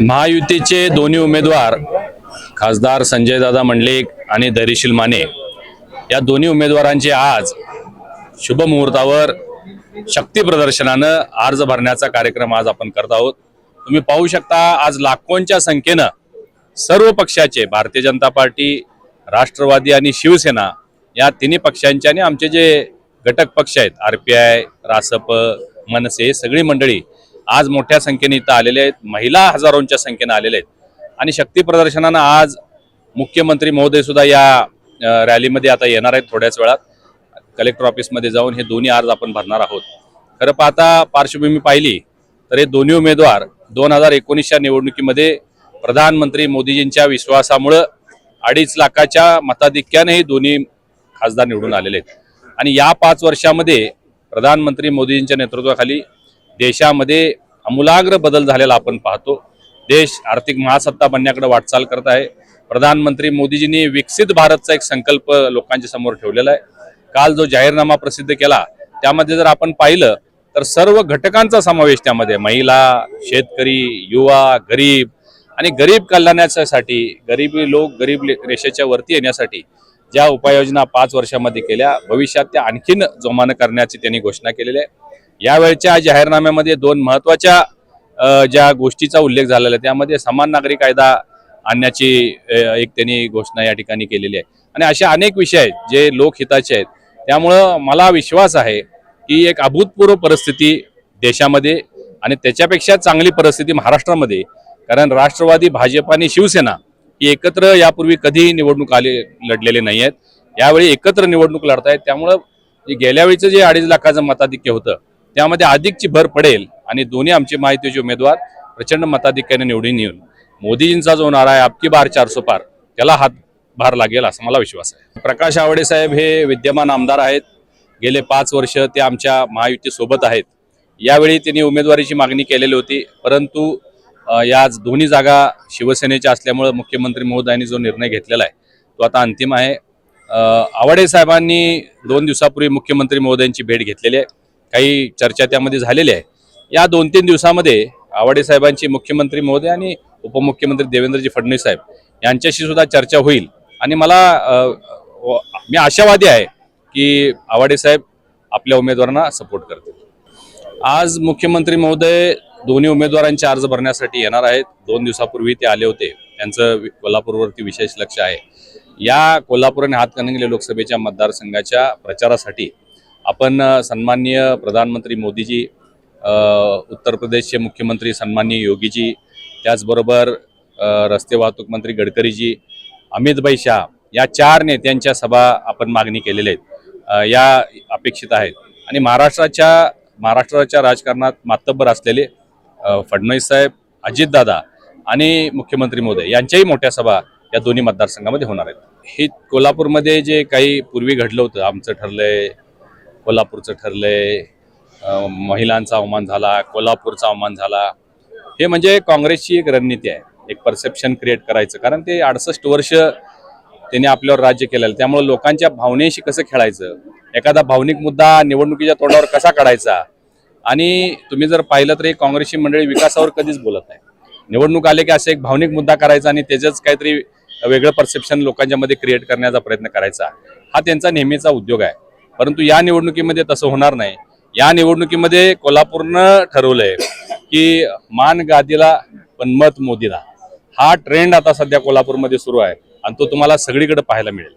महायुतीचे दोन्ही उमेदवार खासदार संजयदादा मंडलिक आणि धैर्यशील माने या दोन्ही उमेदवारांचे आज शुभ मुहूर्तावर शक्ती प्रदर्शनानं अर्ज भरण्याचा कार्यक्रम आज आपण करत आहोत. तुम्ही पाहू शकता आज लाखोंच्या संख्येनं सर्व पक्षाचे भारतीय जनता पार्टी राष्ट्रवादी आणि शिवसेना या तिन्ही पक्षांचे आणि आमचे जे घटक पक्ष आहेत R P I Rasap Manase सगळी मंडळी आज मोठ्या संख्येने इथं आलेले आहेत. महिला हजारोंच्या संख्येनं आलेले आहेत. आणि शक्ती प्रदर्शनानं आज मुख्यमंत्री महोदय सुद्धा या रॅलीमध्ये आता येणार आहेत थोड्याच वेळात. कलेक्टर ऑफिसमध्ये जाऊन हे दोन्ही अर्ज आपण भरणार आहोत. खरं पाहता पार्श्वभूमी पाहिली तर हे दोन्ही उमेदवार दोन हजार एकोणीसच्या निवडणुकीमध्ये प्रधानमंत्री मोदीजींच्या विश्वासामुळं अडीच लाखाच्या मताधिक्याने हे दोन्ही खासदार निवडून आलेले आहेत. आणि या पाच वर्षामध्ये प्रधानमंत्री मोदीजींच्या नेतृत्वाखाली देशामध्ये आमूलाग्र बदल झालेला आपण पाहतो. देश आर्थिक महासत्ता बनण्याकडे वाटचाल करत आहे. प्रधानमंत्री मोदीजींनी विकसित भारतचा एक संकल्प लोकांच्या समोर ठेवलेला आहे. काल जो जाहीरनामा प्रसिद्ध केला त्यामध्ये जर आपण पाहिलं तर सर्व घटकांचा समावेश त्यामध्ये महिला शेतकरी युवा गरीब आणि गरीब कल्याणाच्यासाठी गरीबी लोक गरीब ले- रेषेच्या वरती येण्यासाठी ज्या उपाययोजना पाच वर्षामध्ये केल्या भविष्यात त्या आणखीन जोमानं करण्याची त्यांनी घोषणा केलेली आहे. यावेळच्या जाहीरनाम्यामध्ये दोन महत्त्वाच्या ज्या गोष्टीचा उल्लेख झालेला आहे त्यामध्ये समान नागरी कायदा आणण्याची एक त्यांनी घोषणा या ठिकाणी केलेली आहे. आणि असे अनेक विषय आहेत जे लोकहिताचे आहेत. त्यामुळं मला विश्वास आहे की एक अभूतपूर्व परिस्थिती देशामध्ये आणि त्याच्यापेक्षा चांगली परिस्थिती महाराष्ट्रामध्ये कारण राष्ट्रवादी भाजप आणि शिवसेना ही एकत्र यापूर्वी कधीही निवडणूक आले लढलेले नाही आहेत. यावेळी एकत्र निवडणूक लढतायत. त्यामुळं गेल्या वेळीचं जे अडीच लाखाचं मताधिक्य होतं त्यामध्ये अधिकची भर पडेल आणि दोन्ही आमचे माहितीचे उमेदवार प्रचंड मताधिक्याने निवडून येऊन मोदीजींचा जो नारा आहे अबकी बार चारसो पार त्याला हातभार लागेल असा मला विश्वास आहे. प्रकाश आवडे साहेब हे विद्यमान आमदार आहेत. गेले पाच वर्ष ते आमच्या महायुतीसोबत आहेत. यावेळी त्यांनी उमेदवारीची मागणी केलेली होती परंतु या दोन्ही जागा शिवसेनेच्या असल्यामुळं मुख्यमंत्री महोदयांनी जो निर्णय घेतलेला आहे तो आता अंतिम आहे. अ, आवडे साहेबांनी दोन दिवसापूर्वी मुख्यमंत्री महोदयांची भेट घेतलेली आहे. काही चर्चा त्यामध्ये झालेल्या आहे. या दोन तीन दिवसामध्ये आवाडे साहेबांची मुख्यमंत्री महोदय आणि उपमुख्यमंत्री देवेंद्रजी फडणवीस साहेब यांच्याशी सुद्धा चर्चा होईल. आणि मला मी आशावादी आहे की आवाडे साहेब आपल्या उमेदवारांना सपोर्ट करतील. आज मुख्यमंत्री महोदय दोन्ही उमेदवारांचे अर्ज भरण्यासाठी येणार आहेत. दोन दिवसापूर्वी ते आले होते. त्यांचं कोल्हापूरवरती विशेष लक्ष आहे. या कोल्हापूर आणि हातकणंगले लोकसभेच्या मतदारसंघाच्या प्रचारासाठी आपण सन्माननीय प्रधानमंत्री मोदीजी उत्तर प्रदेशचे मुख्यमंत्री सन्माननीय योगीजी त्याचबरोबर रस्ते वाहतूक मंत्री गडकरीजी अमितभाई शाह या चार नेत्यांच्या सभा आपण मागणी केलेल्या आहेत. या अपेक्षित आहेत. आणि महाराष्ट्राच्या महाराष्ट्राच्या राजकारणात मातब्बर असलेले फडणवीस साहेब अजितदादा आणि मुख्यमंत्री मोदी यांच्याही मोठ्या सभा या दोन्ही मतदारसंघामध्ये होणार आहेत. हे कोल्हापूरमध्ये जे काही पूर्वी घडलं होतं आमचं ठरलंय कोल्हापूरचं ठरलंय. महिलांचा अवमान झाला कोल्हापूरचा अवमान झाला. हे म्हणजे काँग्रेसची एक रणनीती आहे. एक परसेप्शन क्रिएट करायचं. कारण ते अडसष्ट वर्ष त्यांनी आपल्यावर राज्य केलेलं. त्यामुळे लोकांच्या भावनेशी कसं खेळायचं? एखादा भावनिक मुद्दा निवडणुकीच्या तोंडावर कसा काढायचा? आणि तुम्ही जर पाहिलं तर ही काँग्रेसची मंडळी विकासावर कधीच बोलत नाही. निवडणूक आले की असं एक भावनिक मुद्दा करायचा आणि त्याच्याच काहीतरी वेगळं परसेप्शन लोकांच्या मध्ये क्रिएट करण्याचा प्रयत्न करायचा. हा त्यांचा नेहमीचा उद्योग आहे. परंतु या निवडणुकीमध्ये तसं होणार नाही. या निवडणुकीमध्ये कोल्हापूरनं ठरवलंय की मान गादीला पण मत मोदीला. हा ट्रेंड आता सध्या कोल्हापूरमध्ये सुरू आहे. आणि तो तुम्हाला सगळीकडे पाहायला मिळेल.